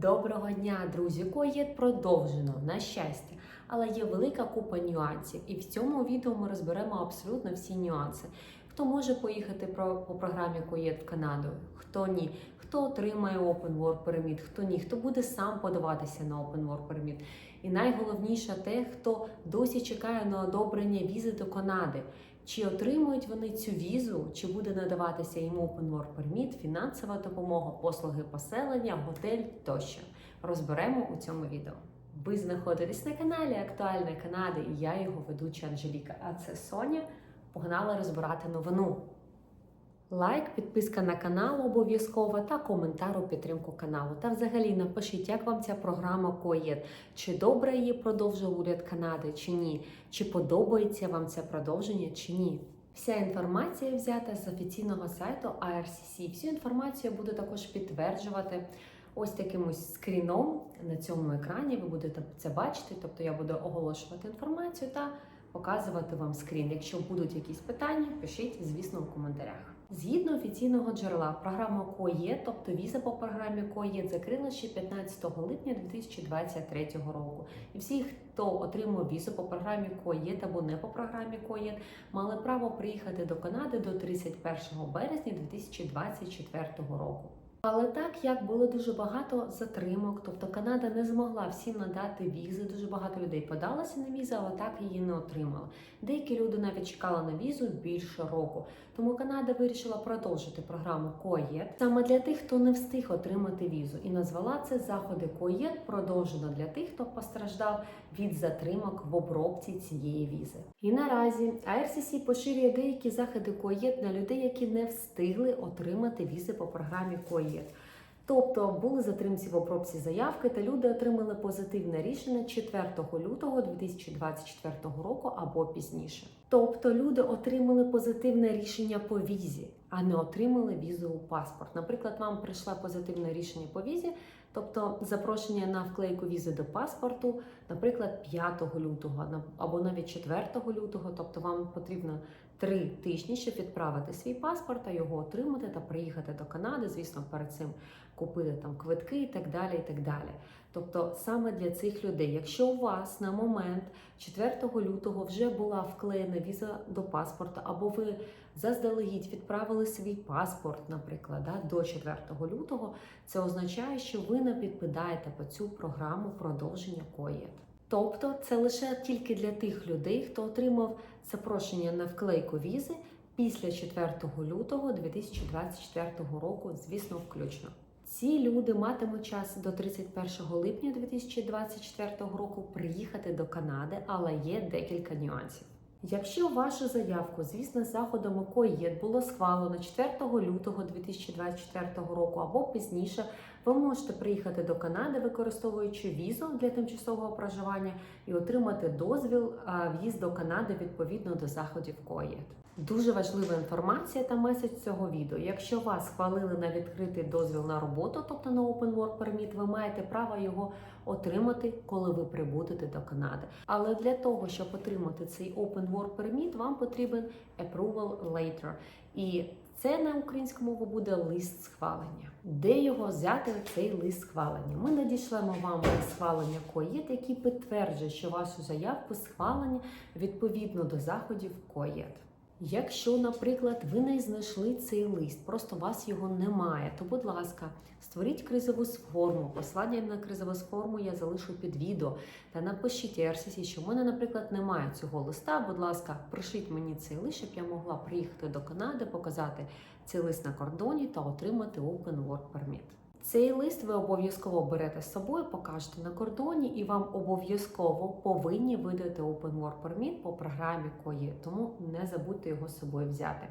Доброго дня, друзі! Коєд продовжено на щастя, але є велика купа нюансів, і в цьому відео ми розберемо абсолютно всі нюанси. Хто може поїхати про, по програмі Коєд в Канаду, хто ні, хто отримає Open Work Permit, хто ні, хто буде сам подаватися на Open Work Permit. І найголовніше те, хто досі чекає на одобрення візи до Канади. Чи отримують вони цю візу, чи буде надаватися їм Open Work Permit, фінансова допомога, послуги поселення, готель тощо. Розберемо у цьому відео. Ви знаходитесь на каналі Актуальна Канада і я його ведуча Анжеліка. А це Соня. Погнали розбирати новину. Лайк, підписка на канал обов'язково та коментар у підтримку каналу. Та взагалі напишіть, як вам ця програма Коєт. Чи добре її продовжив уряд Канади, чи ні? Чи подобається вам це продовження, чи ні? Вся інформація взята з офіційного сайту IRCC. Всю інформацію буду також підтверджувати ось таким ось скріном на цьому екрані. Ви будете це бачити, тобто я буду оголошувати інформацію та показувати вам скрін. Якщо будуть якісь питання, пишіть, звісно, в коментарях. Згідно офіційного джерела, програма КОЄ, тобто віза по програмі КОЄ, закрила ще 15 липня 2023 року. І всі, хто отримав візу по програмі КОЄ або не по програмі КОЄ, мали право приїхати до Канади до 31 березня 2024 року. Але так як було дуже багато затримок, тобто Канада не змогла всім надати візи. Дуже багато людей подалося на візу, але так її не отримали. Деякі люди навіть чекали на візу більше року. Тому Канада вирішила продовжити програму КОЄТ саме для тих, хто не встиг отримати візу, і назвала це заходи КОЄТ продовжено для тих, хто постраждав від затримок в обробці цієї візи. І наразі IRCC поширює деякі заходи КОЄТ на людей, які не встигли отримати візи по програмі КОЄТ. Тобто були затримці в обробці заявки, та люди отримали позитивне рішення 4 лютого 2024 року або пізніше. Тобто люди отримали позитивне рішення по візі, а не отримали візу у паспорт. Наприклад, вам прийшло позитивне рішення по візі, тобто запрошення на вклейку візи до паспорту, наприклад, 5 лютого або навіть 4 лютого, тобто вам потрібно три тижні, щоб відправити свій паспорт, та його отримати та приїхати до Канади. Звісно, перед цим купити там квитки і так далі. і так далі. Тобто саме для цих людей, якщо у вас на момент 4 лютого вже була вклеєна віза до паспорта, або ви заздалегідь відправили свій паспорт, наприклад, да, до 4 лютого, це означає, що ви не підпадаєте по цю програму продовження КОЄТ. Тобто це лише тільки для тих людей, хто отримав запрошення на вклейку візи після 4 лютого 2024 року, звісно, включно. Ці люди матимуть час до 31 липня 2024 року приїхати до Канади, але є декілька нюансів. Якщо вашу заявку, звісно, заходом КОЄД було схвалено 4 лютого 2024 року або пізніше, ви можете приїхати до Канади, використовуючи візу для тимчасового проживання і отримати дозвіл в'їзд до Канади відповідно до заходів КОЄД. Дуже важлива інформація та меседж цього відео. Якщо вас схвалили на відкритий дозвіл на роботу, тобто на Open Work Permit, ви маєте право його отримати, коли ви прибудете до Канади. Але для того, щоб отримати цей Open Work Permit, вам потрібен Approval Later. І це на українську мову буде лист схвалення. Де його взяти цей лист схвалення? Ми надішлемо вам лист схвалення КОЄТ, який підтверджує, що вашу заявку схвалення відповідно до заходів КОЄТ. Якщо, наприклад, ви не знайшли цей лист, просто у вас його немає, то, будь ласка, створіть кризову форму. Послання на кризову форму я залишу під відео та напишіть RCC, що в мене, наприклад, немає цього листа. Будь ласка, пришіть мені цей лист, щоб я могла приїхати до Канади, показати цей лист на кордоні та отримати Open Work Permit. Цей лист ви обов'язково берете з собою, покажете на кордоні, і вам обов'язково повинні видати Open Work Permit по програмі КОЄ, тому не забудьте його з собою взяти.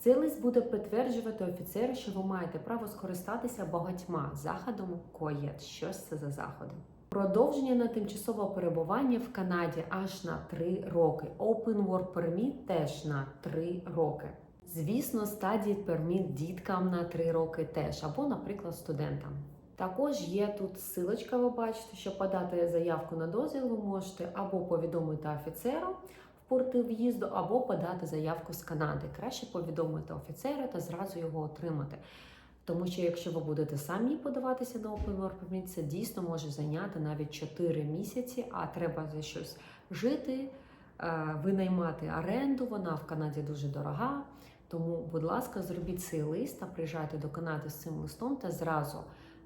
Цей лист буде підтверджувати офіцери, що ви маєте право скористатися багатьма заходами КОЄ. Що це за заходи? Продовження на тимчасове перебування в Канаді аж на 3 роки. Open Work Permit теж на 3 роки. Звісно, стадії перміт діткам на 3 роки теж, або, наприклад, студентам. Також є тут силочка, ви бачите, щоб подати заявку на дозвіл, ви можете або повідомити офіцеру в порти в'їзду, або подати заявку з Канади. Краще повідомити офіцера та зразу його отримати. Тому що якщо ви будете самі подаватися на Open це дійсно може зайняти навіть 4 місяці, а треба за щось жити, е, винаймати оренду. Вона в Канаді дуже дорога. Тому, будь ласка, зробіть цей лист та приїжджайте до Канади з цим листом та зразу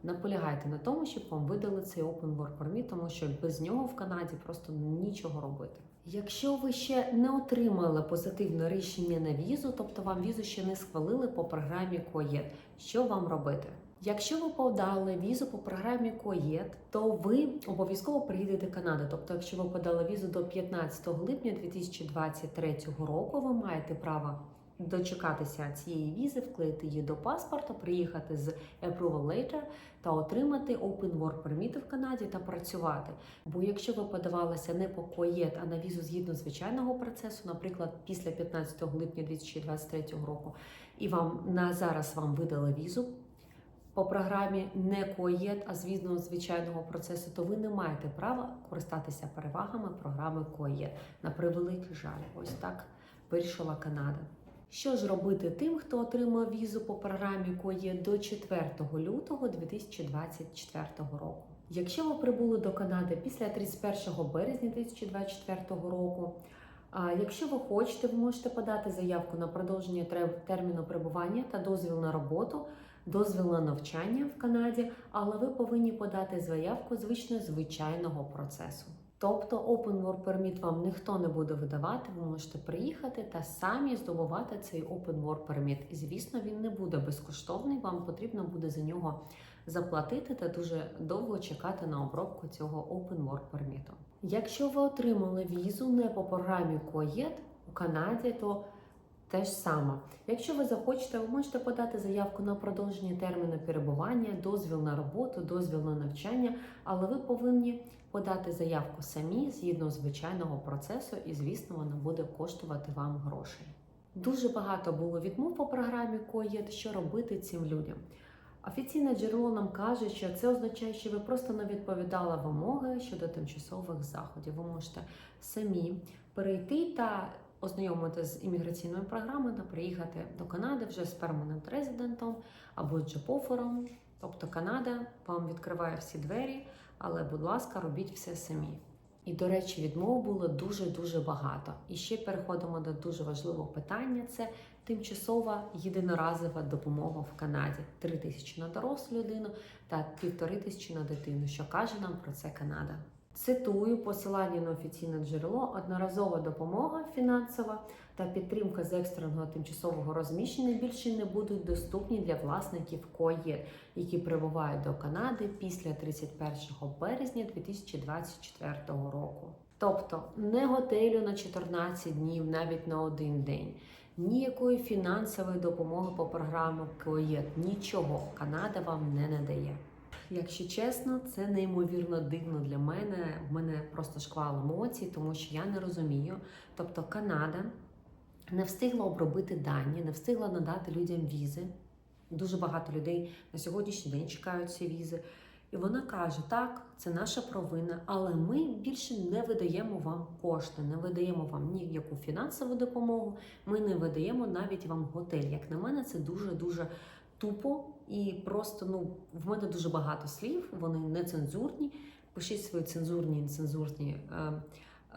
наполягайте на тому, щоб вам видали цей Open Work Permit, тому що без нього в Канаді просто нічого робити. Якщо ви ще не отримали позитивне рішення на візу, тобто вам візу ще не схвалили по програмі КОЄД, що вам робити? Якщо ви подали візу по програмі КОЄД, то ви обов'язково приїдете до Канади. Тобто, якщо ви подали візу до 15 липня 2023 року, ви маєте право дочекатися цієї візи, вклеїти її до паспорта, приїхати з Approval Letter та отримати Open Work Permit в Канаді та працювати. Бо якщо ви подавалися не по КОЄД, а на візу згідно звичайного процесу, наприклад, після 15 липня 2023 року, і вам на зараз вам видали візу. По програмі не КОЄД, а згідно звичайного процесу, то ви не маєте права користатися перевагами програми КОЄД. На превеликий жаль, ось так вирішила Канада. Що ж робити тим, хто отримав візу по програмі КОЄД до 4 лютого 2024 року? Якщо ви прибули до Канади після 31 березня 2024 року, якщо ви хочете, ви можете подати заявку на продовження терміну перебування та дозвіл на роботу, дозвіл на навчання в Канаді, але ви повинні подати заявку звично звичайного процесу. Тобто Open Work Permit вам ніхто не буде видавати, ви можете приїхати та самі здобувати цей Open Work Permit. І, звісно, він не буде безкоштовний, вам потрібно буде за нього заплатити та дуже довго чекати на обробку цього Open Work Permit. Якщо ви отримали візу не по програмі КОЄД у Канаді, то те ж саме. Якщо ви захочете, ви можете подати заявку на продовження терміну перебування, дозвіл на роботу, дозвіл на навчання, але ви повинні подати заявку самі згідно звичайного процесу, і звісно, вона буде коштувати вам грошей. Дуже багато було відмов по програмі КОЄД, що робити цим людям. Офіційне джерело нам каже, що це означає, що ви просто не відповідали вимоги щодо тимчасових заходів. Ви можете самі перейти та ознайомити з імміграційною програмою та приїхати до Канади вже з перманент резидентом або джоп-офером. Тобто Канада вам відкриває всі двері, але, будь ласка, робіть все самі. І, до речі, відмов було дуже-дуже багато. І ще переходимо до дуже важливого питання: це тимчасова єдиноразова допомога в Канаді. 3 тисячі на дорослу людину та півтори тисячі на дитину. Що каже нам про це Канада? Цитую посилання на офіційне джерело: одноразова допомога фінансова та підтримка з екстреного тимчасового розміщення більше не будуть доступні для власників КОЄ, які прибувають до Канади після 31 березня 2024 року. Тобто не готелю на 14 днів, навіть на один день, ніякої фінансової допомоги по програмі КОЄ, нічого Канада вам не надає. Якщо чесно, це неймовірно дивно для мене. В мене просто шквал емоцій, тому що я не розумію. Тобто, Канада не встигла обробити дані, не встигла надати людям візи. Дуже багато людей на сьогоднішній день чекають ці візи. І вона каже: так, це наша провина, але ми більше не видаємо вам кошти, не видаємо вам ніяку фінансову допомогу. Ми не видаємо навіть вам готель. Як на мене, це дуже дуже тупо і просто ну в мене дуже багато слів, вони нецензурні. Пишіть свої цензурні і нецензурні е,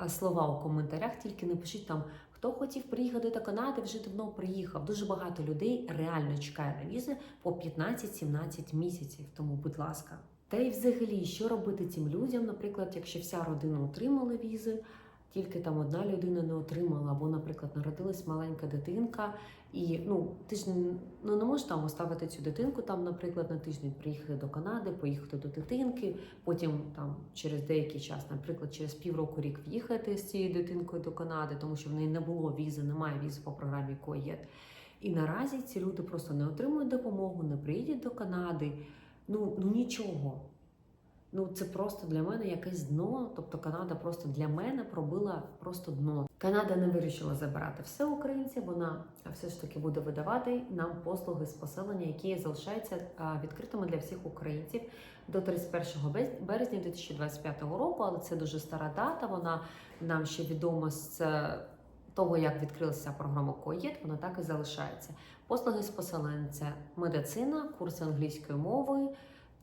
е, слова у коментарях, тільки не пишіть там, хто хотів приїхати до Канади, вже давно приїхав. Дуже багато людей реально чекає на візи по 15-17 місяців. Тому, будь ласка. Та й взагалі, що робити цим людям, наприклад, якщо вся родина отримала візи, тільки там одна людина не отримала, або, наприклад, народилась маленька дитинка, і ну ти ж ну, не можеш там оставити цю дитинку, там, наприклад, на тиждень приїхати до Канади, поїхати до дитинки, потім там через деякий час, наприклад, через півроку рік в'їхати з цією дитинкою до Канади, тому що в неї не було візи, немає візи по програмі КОЄД. І наразі ці люди просто не отримують допомогу, не приїдуть до Канади. Ну, ну нічого. Ну, це просто для мене якесь дно. Тобто Канада просто для мене пробила просто дно. Канада не вирішила забирати все українців. Вона все ж таки буде видавати нам послуги з поселення, які залишаються відкритими для всіх українців до 31 березня 2025 року. Але це дуже стара дата. Вона нам ще відома з е, того, як відкрилася програма КОЄД, вона так і залишається. Послуги з поселень це медицина, курси англійської мови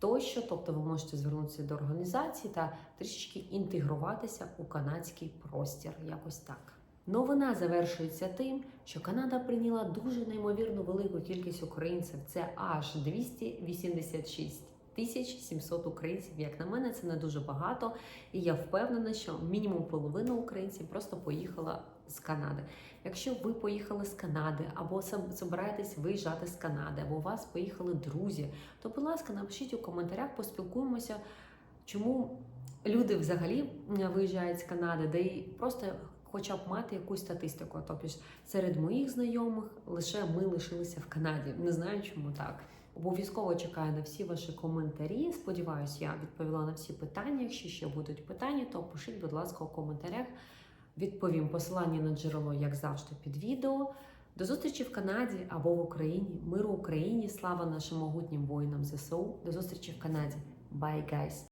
тощо. Тобто ви можете звернутися до організації та трішечки інтегруватися у канадський простір. Якось так. Новина завершується тим, що Канада прийняла дуже неймовірно велику кількість українців. Це аж 286 тисяч 700 українців. Як на мене, це не дуже багато. І я впевнена, що мінімум половина українців просто поїхала з Канади. Якщо ви поїхали з Канади, або збираєтесь виїжджати з Канади, або у вас поїхали друзі, то, будь ласка, напишіть у коментарях, поспілкуємося, чому люди взагалі виїжджають з Канади, де і просто хоча б мати якусь статистику. Тобто серед моїх знайомих лише ми лишилися в Канаді. Не знаю, чому так. Обов'язково чекаю на всі ваші коментарі. Сподіваюсь, я відповіла на всі питання. Якщо ще будуть питання, то пишіть, будь ласка, у коментарях. Відповім посилання на джерело, як завжди, під відео. До зустрічі в Канаді або в Україні. Миру Україні! Слава нашим могутнім воїнам ЗСУ. До зустрічі в Канаді. Bye, guys!